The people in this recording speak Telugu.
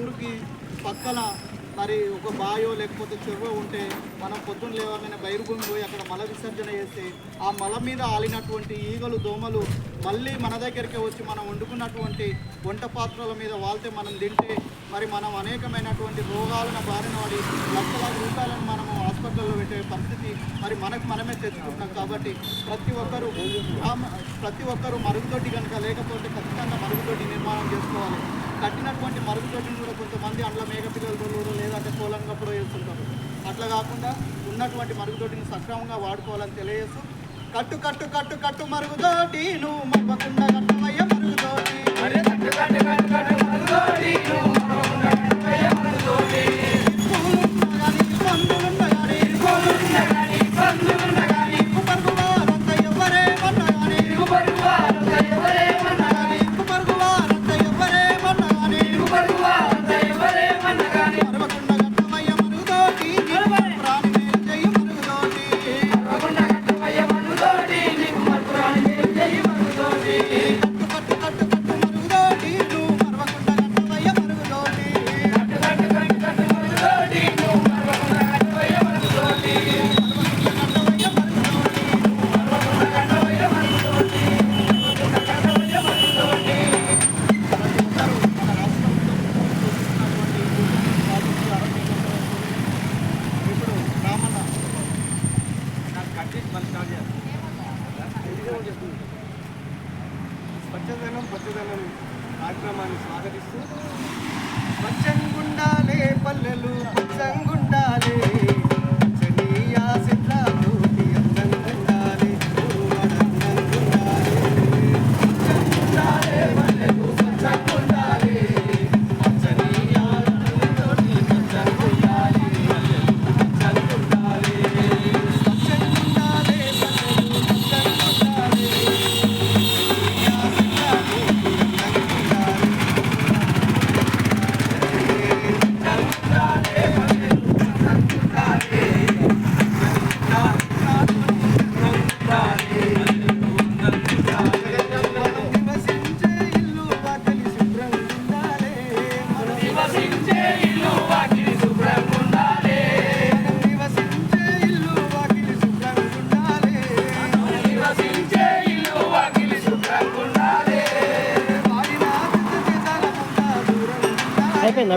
ఊరికి పక్కన మరి ఒక బాయో లేకపోతే చెరువు ఉంటే మనం పొద్దున్న లేవగానే బయలుభూమి పోయి అక్కడ మల విసర్జన చేస్తే ఆ మల మీద ఆలినటువంటి ఈగలు దోమలు మళ్ళీ మన దగ్గరికి వచ్చి మనం వండుకున్నటువంటి వంట పాత్రల మీద వాళ్తే మనం తింటే మరి మనం అనేకమైనటువంటి రోగాలను బారిన వాడి లక్షల రూపాయలను మనము హాస్పిటల్లో పెట్టే పరిస్థితి మరి మనకు మనమే తెచ్చుకుంటాం కాబట్టి ప్రతి ఒక్కరూ ప్రతి ఒక్కరూ మరుగుదొడ్డి కనుక లేకపోతే ఖచ్చితంగా మరుగుదొడ్డి నిర్మాణం చేసుకోవాలి. కట్టినటువంటి మరుగుదొడ్డిని కూడా కొంతమంది అందులో మేకపిల్లలు తోలుడు లేదంటే కోలంగప్పుడు వేస్తుంటారు. అట్లా కాకుండా ఉన్నటువంటి మరుగుదొడ్డిని సక్రమంగా వాడుకోవాలని తెలియజేస్తూ కట్టు కట్టు కట్టు కట్టు మరుగుదోటి నువ్వు మవ్వకుండా కట్టవయ్య పచ్చదనం పచ్చదనం కార్యక్రమాన్ని స్వాగతిస్తూ పచ్చంగుండాలే పల్లెలు అయిపోయిందా